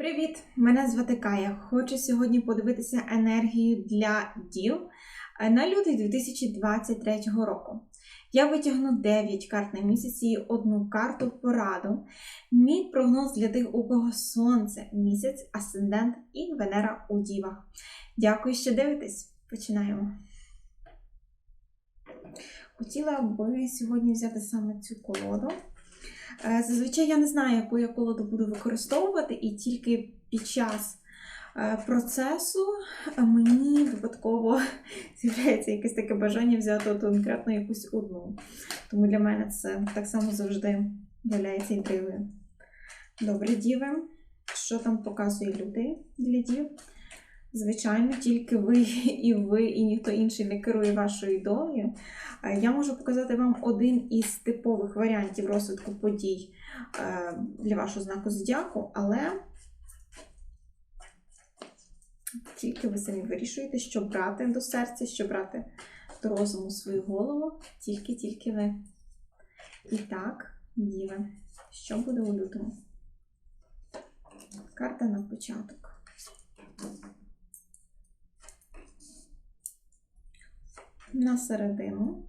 Привіт! Мене звати Кая. Хочу сьогодні подивитися енергію для дів е, на лютий 2023 року. Я витягну 9 карт на місяці і одну карту пораду. Мій прогноз для тих, у кого сонце, місяць, асцендент і Венера у дівах. Дякую, що дивитесь. Починаємо. Хотіла би сьогодні взяти саме цю колоду. Е, Зазвичай я не знаю, яку я колоду буду використовувати, і тільки під час е, процесу е, мені випадково з'являється якесь таке бажання взяти конкретно якусь одну. Тому для мене це так само завжди являється інтригою. Добре, діви. Що там показує люди для дів? Звичайно, тільки ви і ви, і ніхто інший не керує вашою долею. Я можу показати вам один із типових варіантів розвитку подій е, для вашого знаку зодіаку, але тільки ви самі вирішуєте, що брати до серця, що брати до розуму свою голову, тільки-тільки ви. І так, діви, що буде у лютому? Карта на початок. На середину.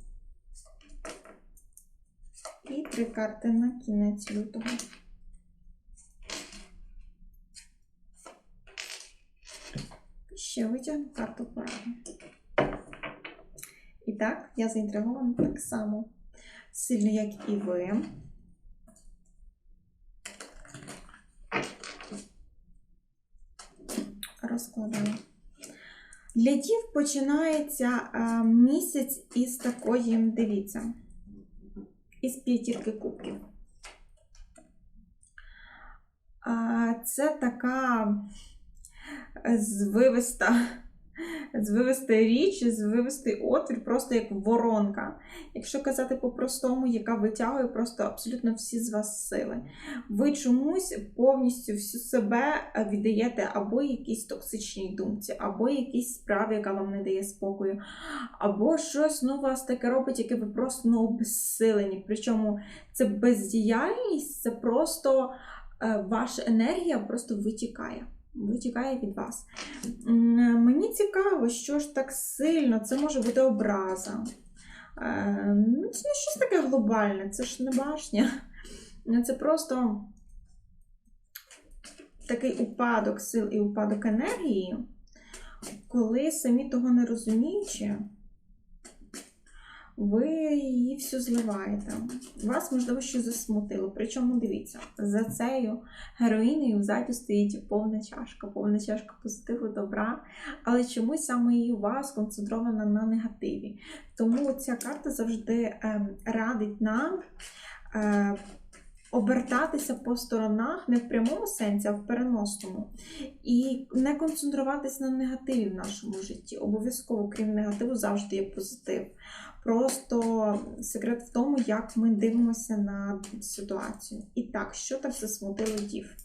І три карти на кінець лютого. Ще витягну карту поради. І так, я заінтригована так само сильно, як і ви. Розкладаю. Для дів починається а, місяць із такої, дивіться, із п'ятірки кубків. А, це така звивиста, звивиста річ, звивистий отвір, просто як воронка. Якщо казати по-простому, яка витягує просто абсолютно всі з вас сили. Ви чомусь повністю всю себе віддаєте або якійсь токсичній думці, або якійсь справі, яка вам не дає спокою, або щось ну, вас таке робить, яке ви просто ну, обезсилені. Причому це бездіяльність, це просто е, ваша енергія просто витікає. Витікає від вас. Мені цікаво, що ж так сильно, це може бути образа. Е, Ну, це не щось таке глобальне, це ж не башня. Це просто такий упадок сил і упадок енергії, коли самі того не розуміючи, ви її всю зливаєте. Вас, можливо, щось засмутило. Причому дивіться, за цією героїнею взаді стоїть повна чашка, повна чашка позитиву, добра, але чомусь саме її увага сконцентрована на негативі. Тому ця карта завжди ем, радить нам. Е, Обертатися по сторонах не в прямому сенсі, а в переносному. І не концентруватися на негативі в нашому житті. Обов'язково, крім негативу, завжди є позитив. Просто секрет в тому, як ми дивимося на ситуацію. І так, що так засмутило дів?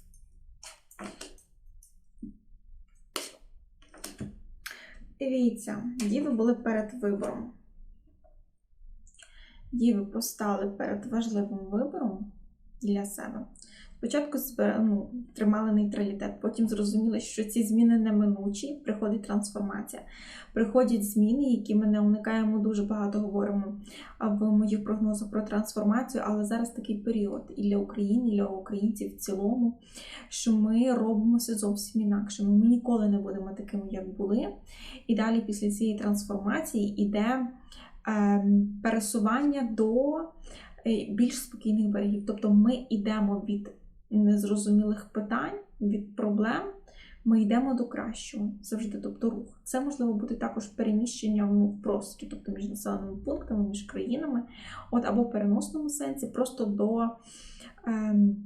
Дивіться, діви були перед вибором. Діви постали перед важливим вибором для себе. Спочатку ну, тримали нейтралітет, потім зрозуміли, що ці зміни неминучі, приходить трансформація. Приходять зміни, які ми не уникаємо, дуже багато говоримо в моїх прогнозах про трансформацію, але зараз такий період і для України, і для українців в цілому, що ми робимося зовсім інакшими. Ми ніколи не будемо такими, як були. І далі після цієї трансформації йде ем, пересування до е, більш спокійних берегів. Тобто ми йдемо від незрозумілих питань, від проблем, ми йдемо до кращого завжди, тобто рух. Це можливо бути також переміщення ну, в просторі, тобто між населеними пунктами, між країнами, от або в переносному сенсі, просто до ем,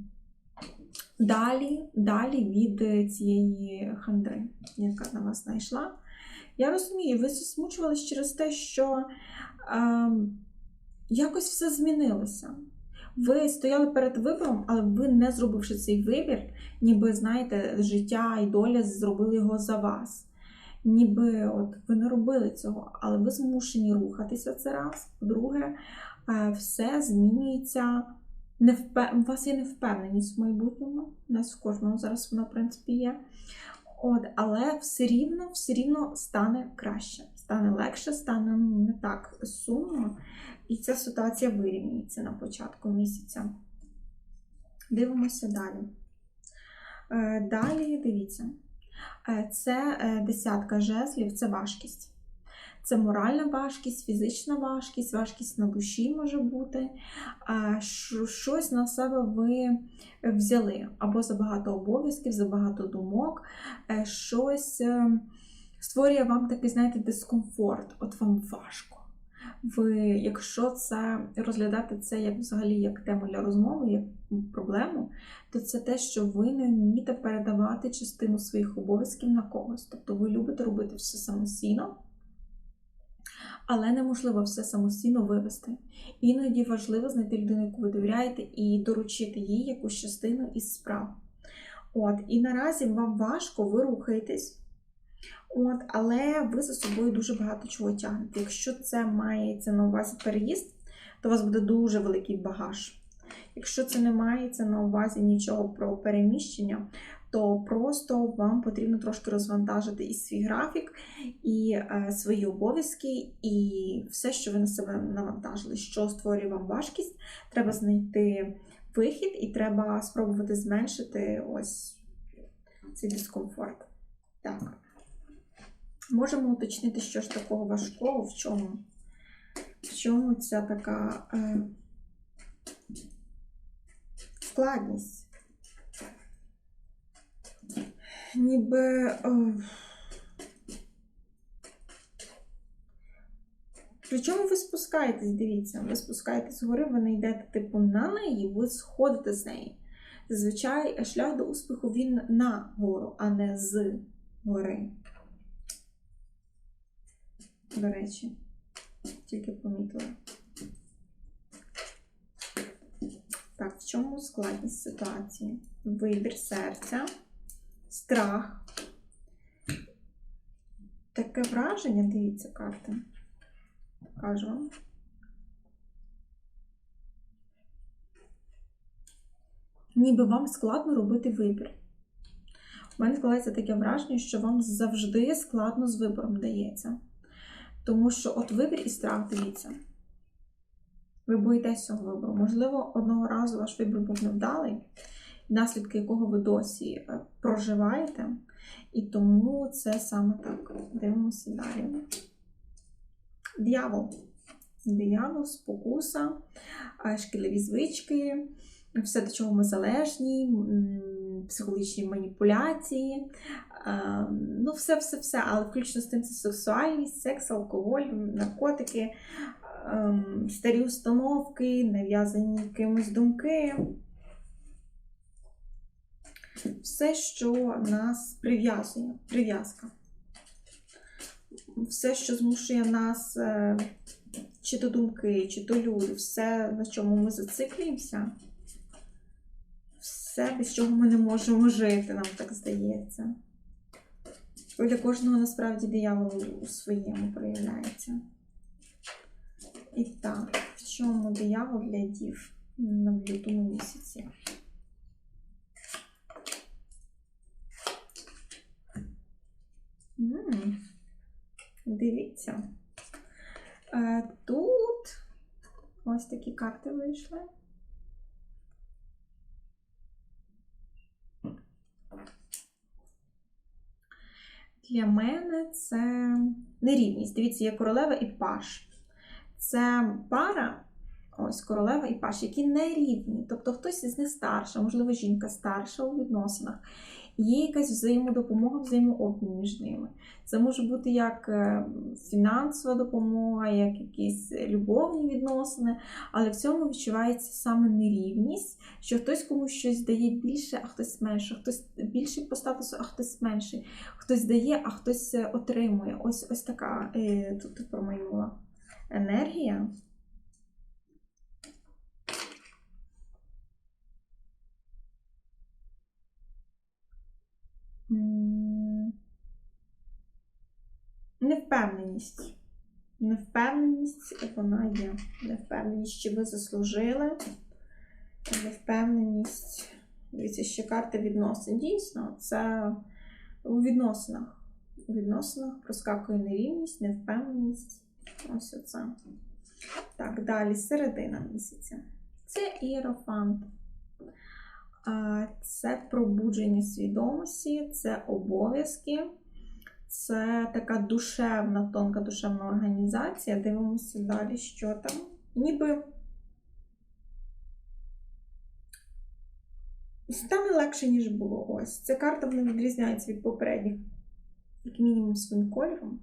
далі, далі від цієї хандри, яка на вас знайшла. Я розумію, ви засмучувались через те, що ем, якось все змінилося. Ви стояли перед вибором, але ви не зробивши цей вибір, ніби знаєте, життя і доля зробили його за вас. Ніби от ви не робили цього, але ви змушені рухатися це раз. По-друге, е, все змінюється невпев... у вас є невпевненість в майбутньому. У нас в кожного зараз вона, в принципі, є. От, але все рівно, все рівно стане краще, стане легше, стане ну, не так сумно. І ця ситуація вирівнюється на початку місяця. Дивимося далі. Е, Далі дивіться, Е, це е, десятка жезлів, це важкість. Це моральна важкість, фізична важкість, важкість на душі може бути. Щось на себе ви взяли або забагато обов'язків, забагато думок, щось створює вам такий, знаєте, дискомфорт. От вам важко. Ви, якщо це розглядати це як взагалі як тему для розмови, як проблему, то це те, що ви не вмієте передавати частину своїх обов'язків на когось. Тобто ви любите робити все самостійно, але неможливо все самостійно вивести. Іноді важливо знайти людину, яку ви довіряєте, і доручити їй якусь частину із справ. От, і наразі вам важко, ви рухаєтесь. От, але ви за собою дуже багато чого тягнете. Якщо це мається на увазі переїзд, то у вас буде дуже великий багаж. Якщо це не мається на увазі нічого про переміщення, то просто вам потрібно трошки розвантажити і свій графік, і е, свої обов'язки, і все, що ви на себе навантажили, що створює вам важкість, треба знайти вихід, і треба спробувати зменшити ось цей дискомфорт. Так. Можемо уточнити, що ж такого важкого, в чому, в чому ця така е, складність. Ніби. Е, Причому ви спускаєтесь, дивіться, ви спускаєтесь з гори, ви не йдете типу на неї, ви сходите з неї. Зазвичай шлях до успіху він на гору, а не з гори. До речі, тільки помітила. Так, в чому складність ситуації? Вибір серця, страх. Таке враження, дивіться, карти. Покажу вам. Ніби вам складно робити вибір. У мене складається таке враження, що вам завжди складно з вибором дається. Тому що от вибір і страх, дивіться. Ви боїтесь цього вибору. Можливо, одного разу ваш вибір був невдалий, наслідки якого ви досі е, проживаєте. І тому це саме так. Дивимося далі. Диявол. Диявол, спокуса, е, шкідливі звички, все, до чого ми залежні, психологічні маніпуляції. е, Ну, все-все-все, але включно з тим це сексуальність, секс, алкоголь, наркотики, ем, старі установки, нав'язані якимось думки. Все, що нас прив'язує, прив'язка. Все, що змушує нас е, чи то думки, чи то люди, все, на чому ми зациклюємося, все, без чого ми не можемо жити, нам так здається. Для кожного насправді диявол у своєму проявляється. І так, в чому диявол для дів на лютому місяці? М, Дивіться. Е, Тут ось такі карти вийшли. Для мене це нерівність. Дивіться, є королева і паш. Це пара, ось королева і паш, які не рівні. Тобто хтось із них старша, можливо, жінка старша у відносинах. Є якась взаємодопомога, взаємообмін між ними. Це може бути як е, фінансова допомога, як якісь любовні відносини, але в цьому відчувається саме нерівність, що хтось комусь щось дає більше, а хтось менше, хтось більший по статусу, а хтось менший, хтось дає, а хтось е, отримує. Ось ось така е, тут промайнула енергія. М, Невпевненість. Невпевненість вона є. Невпевненість, чи ви заслужили, Невпевненість. Дивіться, ще карта відносин. Дійсно, це у відносинах. У відносинах проскакує нерівність, невпевненість. Ось оце. Так, далі середина місяця. Це іерофант. Це пробудження свідомості, це обов'язки, це така душевна, тонка душевна організація. Дивимося далі, що там. Ніби стане легше, ніж було. Ось. Ця карта вона відрізняється від попередніх, як мінімум, своїм кольором.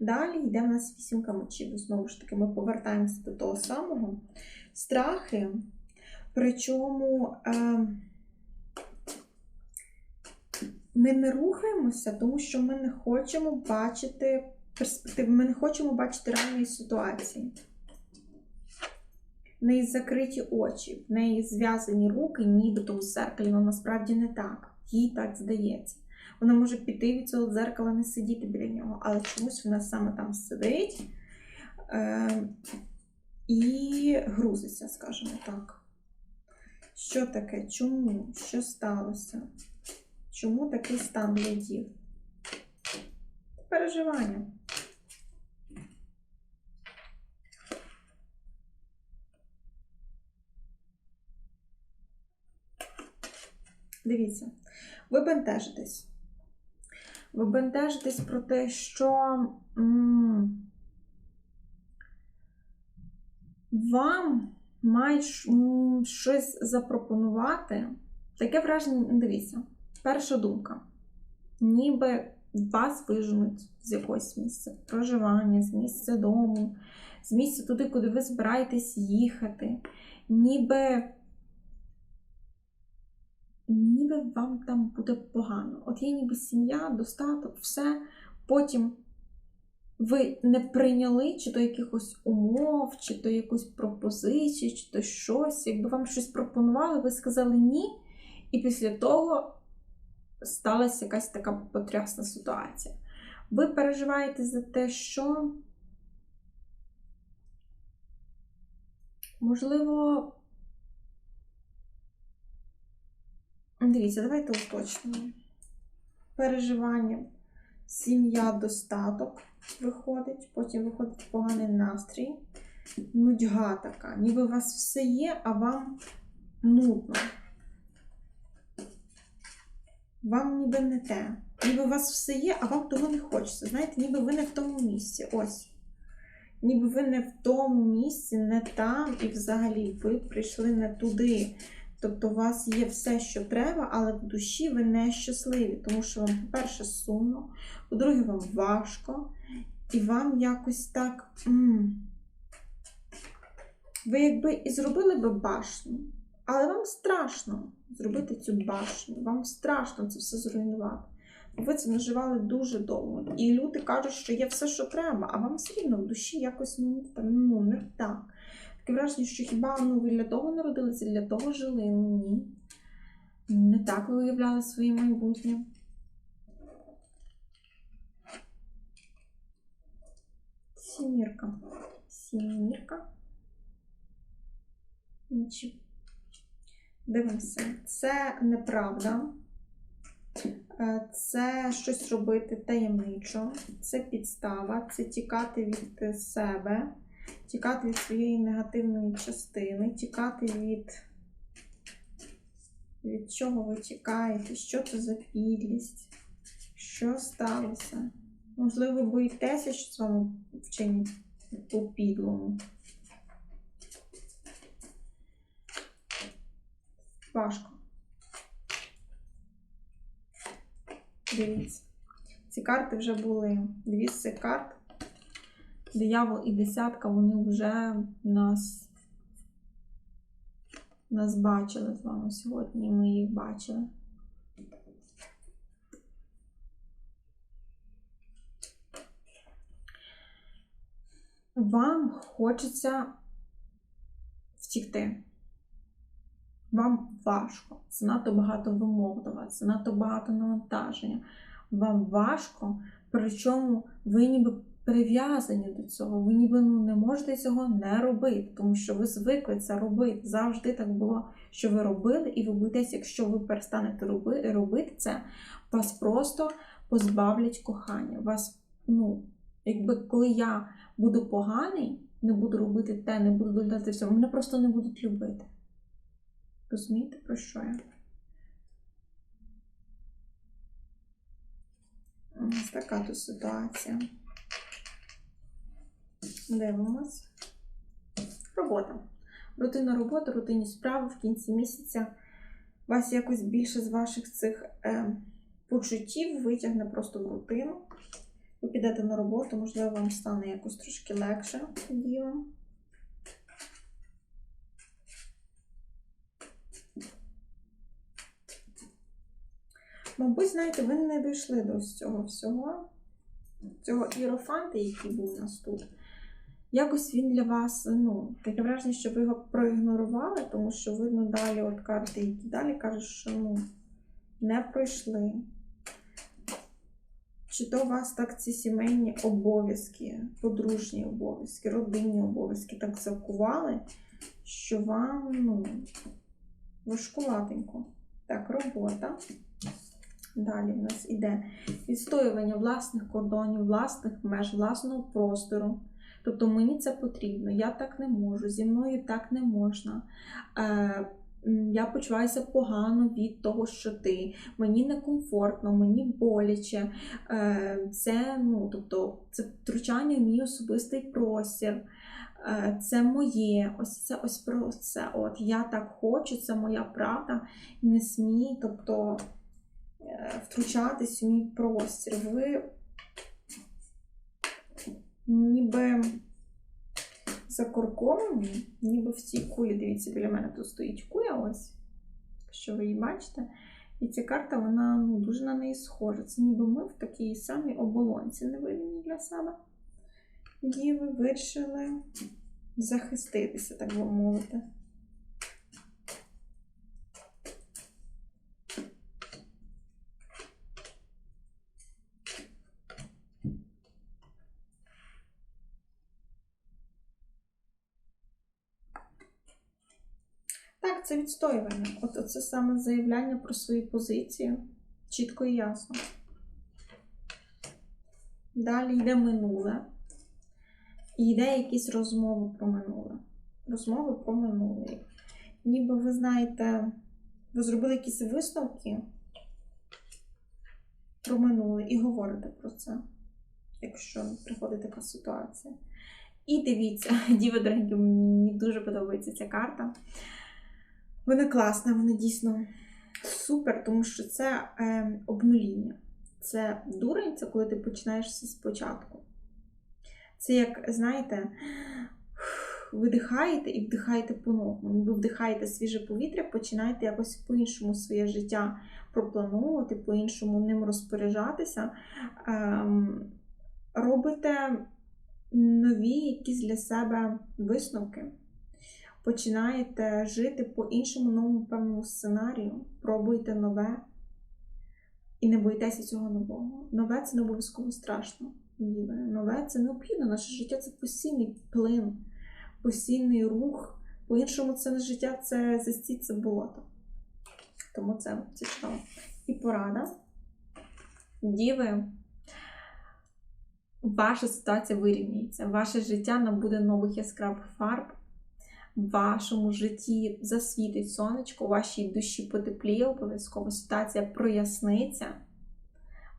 Далі йде в нас вісімка мечів. Знову ж таки, ми повертаємося до того самого. Страхи, причому е, ми не рухаємося, тому що ми не хочемо бачити перспективи, ми не хочемо бачити реальної ситуації. В неї закриті очі, в неї зв'язані руки, нібито у зеркалі, але насправді не так. Їй так здається. Вона може піти від цього дзеркала, не сидіти біля нього, але чомусь вона саме там сидить е- і грузиться, скажімо так. Що таке? Чому? Що сталося? Чому такий стан ледів? Переживання. Дивіться, ви бентежитесь. Ви бентежитесь про те, що м, вам мають щось запропонувати. Таке враження, дивіться, перша думка. Ніби вас виженуть з якогось місця проживання, з місця дому, з місця туди, куди ви збираєтесь їхати. Ніби ніби вам там буде погано. От є ніби сім'я, достаток, все. Потім ви не прийняли чи то якихось умов, чи то якусь пропозицію, чи то щось. Якби вам щось пропонували, ви сказали ні. І після того сталася якась така потрясна ситуація. Ви переживаєте за те, що, можливо, Дивіться, давайте уточнимо. Переживання, сім'я, достаток виходить, потім виходить поганий настрій, нудьга така. Ніби у вас все є, а вам нудно. Вам ніби не те. Ніби у вас все є, а вам того не хочеться. Знаєте, ніби ви не в тому місці. Ось. Ніби ви не в тому місці, не там, і взагалі ви прийшли не туди. Тобто у вас є все, що треба, але в душі ви не щасливі, тому що вам, по-перше, сумно, по-друге, вам важко, і вам якось так. М ви якби і зробили би башню, але вам страшно зробити цю башню, вам страшно це все зруйнувати. Ви це наживали дуже довго. І люди кажуть, що є все, що треба, а вам все рівно в душі якось ну, ну не так. Таке враження, що хіба ну, ви для того народилися, для того жили? Ні. Не так ви уявляли своє майбутнє. Сімірка. Сімірка. Нічого. Дивимося. Це неправда. Е, Це щось робити таємничо, це підстава, це тікати від себе тікати від своєї негативної частини, тікати від, від чого ви тікаєте, що це за підлість, що сталося. Можливо, боїтеся, що з вами вчинять по підлому. Важко. Дивіться. Ці карти вже були дві з цих карт диявол і десятка, вони вже нас, нас бачили з вами сьогодні, і ми їх бачили. Вам хочеться втікти. Вам важко, занадто багато вимог до вас, занадто багато навантаження. Вам важко, причому ви ніби прив'язані до цього. Ви ніби ну, не можете цього не робити, тому що ви звикли це робити. Завжди так було, що ви робили, і ви боїтесь, якщо ви перестанете роби, робити це, вас просто позбавлять кохання. Вас, ну, якби коли я буду поганий, не буду робити те, не буду доглядати всього, мене просто не будуть любити. Розумієте, про що я? Ось така тут ситуація. Дивимось. Робота. Рутинна робота, рутинні справи в кінці місяця. Вас якось більше з ваших цих е, почуттів витягне просто в рутину. Ви підете на роботу, можливо, вам стане якось трошки легше ділом. Мабуть, знаєте, ви не дійшли до цього всього, цього іерофанта, який був у нас тут. Якось він для вас, ну, таке враження, що ви його проігнорували, тому що видно далі от карти, які далі кажуть, що ну, не пройшли. Чи то у вас так ці сімейні обов'язки, подружні обов'язки, родинні обов'язки так завкували, що вам, ну, важкуватенько. Так, робота. Далі в нас іде відстоювання власних кордонів, власних меж, власного простору. Тобто мені це потрібно, я так не можу, зі мною так не можна. Е, я почуваюся погано від того, що ти. Мені некомфортно, мені боляче. Е, це ну, тобто, це втручання в мій особистий простір. Е, це моє, ось це ось про це. От я так хочу, це моя правда, не смій. Тобто втручатись у мій простір. Ви ніби закорковані, ніби в цій кулі, дивіться, біля мене тут стоїть куля, ось, що ви її бачите. І ця карта, вона ну, дуже на неї схожа. Це ніби ми в такій самій оболонці невидимій для себе. І ви вирішили захиститися, так би мовити. Так, це відстоювання. От це саме заявляння про свої позиції. Чітко і ясно. Далі йде минуле. І йде якісь розмови про минуле. Розмови про минуле. Ніби ви знаєте, ви зробили якісь висновки про минуле і говорите про це, якщо приходить така ситуація. І дивіться, діви дорогі, мені дуже подобається ця карта. Вона класна, вона дійсно супер, тому що це е, обнуління. Це дурень, це коли ти починаєш все спочатку. Це як, знаєте, видихаєте і вдихаєте по-новому. Ніби вдихаєте свіже повітря, починаєте якось по-іншому своє життя проплановувати, по-іншому ним розпоряджатися. Ем, робите нові якісь для себе висновки починаєте жити по іншому новому певному сценарію, пробуєте нове і не боїтеся цього нового. Нове це не обов'язково страшно. Нове це необхідно. Наше життя це постійний плин, постійний рух. По-іншому, це не життя, це застіть, це болото. Тому це чудово. І порада. Діви, ваша ситуація вирівнюється, ваше життя набуде нових яскравих фарб в вашому житті засвітить сонечко, у вашій душі потепліє, обов'язково ситуація проясниться,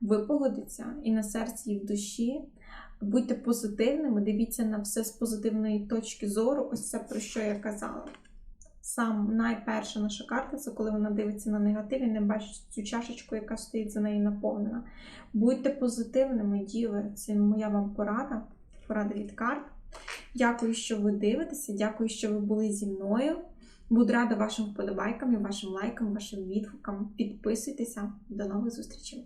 випогодиться і на серці, і в душі. Будьте позитивними, дивіться на все з позитивної точки зору, ось це про що я казала. Сам найперша наша карта це коли вона дивиться на негатив і не бачить цю чашечку, яка стоїть за нею наповнена. Будьте позитивними, діви, це моя вам порада, порада від карт. Дякую, що ви дивитеся, дякую, що ви були зі мною. Буду рада вашим вподобайкам, вашим лайкам, вашим відгукам. Підписуйтеся. До нових зустрічей!